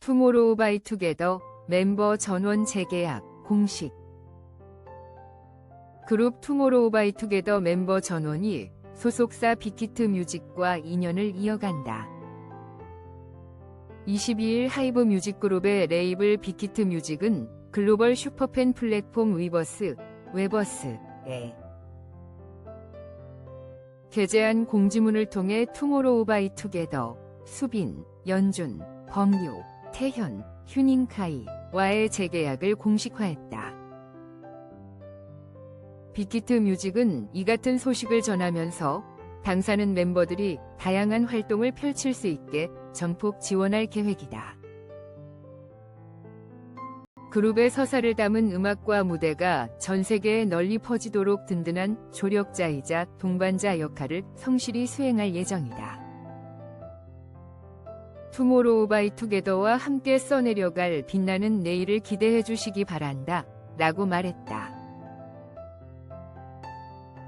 투모로우 바이 투게더 멤버 전원 재계약 공식 그룹 투모로우 바이 투게더 멤버 전원이 소속사 빅히트 뮤직과 인연을 이어간다. 22일 하이브 뮤직그룹의 레이블 빅히트 뮤직은 글로벌 슈퍼팬 플랫폼 위버스, 웨버스에 게재한 공지문을 통해 투모로우 바이 투게더, 수빈, 연준, 범유, 태현, 휴닝카이와의 재계약을 공식화했다. 빅히트 뮤직은 이 같은 소식을 전하면서 당사는 멤버들이 다양한 활동을 펼칠 수 있게 전폭 지원할 계획이다. 그룹의 서사를 담은 음악과 무대가 전 세계에 널리 퍼지도록 든든한 조력자이자 동반자 역할을 성실히 수행할 예정이다. 투모로우 바이 투게더와 함께 써내려갈 빛나는 내일을 기대해 주시기 바란다. 라고 말했다.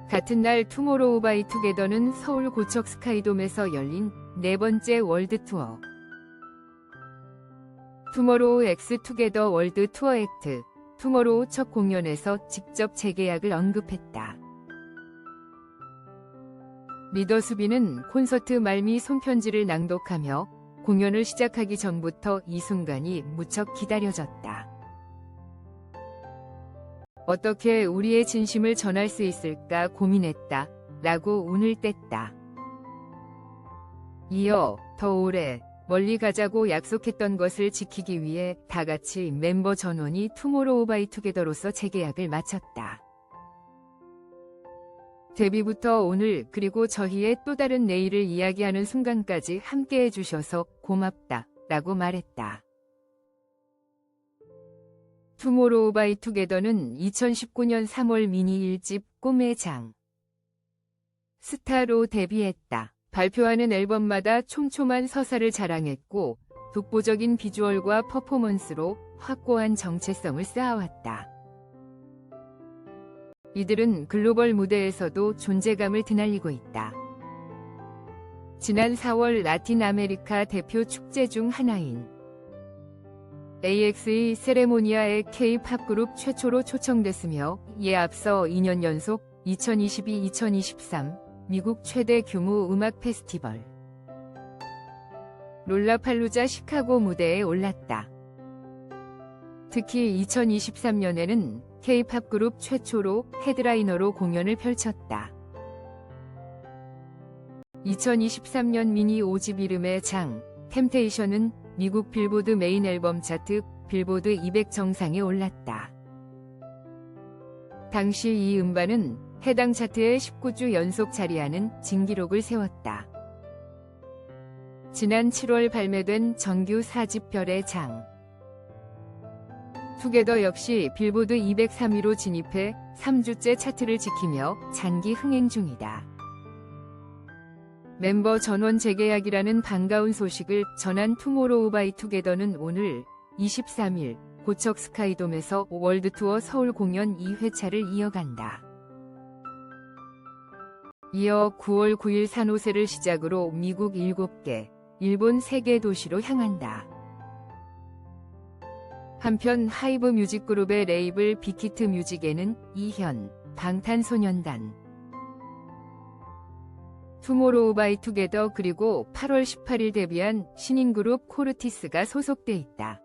같은 날 투모로우 바이 투게더는 서울 고척 스카이돔에서 열린 네 번째 월드 투어 투모로우 엑스 투게더 월드 투어 액트 투모로우 첫 공연에서 직접 재계약을 언급했다. 리더 수비는 콘서트 말미 손편지를 낭독하며 공연을 시작하기 전부터 이 순간이 무척 기다려졌다. 어떻게 우리의 진심을 전할 수 있을까 고민했다. 라고 운을 뗐다. 이어 더 오래 멀리 가자고 약속했던 것을 지키기 위해 다 같이 멤버 전원이 투모로우 바이 투게더로서 재계약을 마쳤다. 데뷔부터 오늘 그리고 저희의 또 다른 내일을 이야기하는 순간까지 함께 해 주셔서 고맙다. 라고 말했다. 투모로우 바이 투게더는 2019년 3월 미니 1집 꿈의 장 스타로 데뷔했다. 발표하는 앨범마다 촘촘한 서사를 자랑했고 독보적인 비주얼과 퍼포먼스로 확고한 정체성을 쌓아왔다. 이들은 글로벌 무대에서도 존재감을 드날리고 있다. 지난 4월 라틴 아메리카 대표 축제 중 하나인 AX의 세레모니아에 K-팝 그룹 최초로 초청됐으며 이에 앞서 2년 연속 2022-2023 미국 최대 규모 음악 페스티벌 롤라팔루자 시카고 무대에 올랐다. 특히 2023년에는 K-팝 그룹 최초로 헤드라이너로 공연을 펼쳤다. 2023년 미니 5집 이름의 장, 템테이션은 미국 빌보드 메인 앨범 차트 빌보드 200 정상에 올랐다. 당시 이 음반은 해당 차트에 19주 연속 자리하는 진기록을 세웠다. 지난 7월 발매된 정규 4집 별의 장. 투게더 역시 빌보드 203위로 진입해 3주째 차트를 지키며 장기 흥행 중이다. 멤버 전원 재계약이라는 반가운 소식을 전한 투모로우 바이 투게더는 오늘 23일 고척 스카이돔에서 월드 투어 서울 공연 2회차를 이어간다. 이어 9월 9일 산호세를 시작으로 미국 7개, 일본 3개 도시로 향한다. 한편 하이브 뮤직그룹의 레이블 빅히트 뮤직에는 이현, 방탄소년단, 투모로우 바이 투게더 그리고 8월 18일 데뷔한 신인 그룹 코르티스가 소속돼 있다.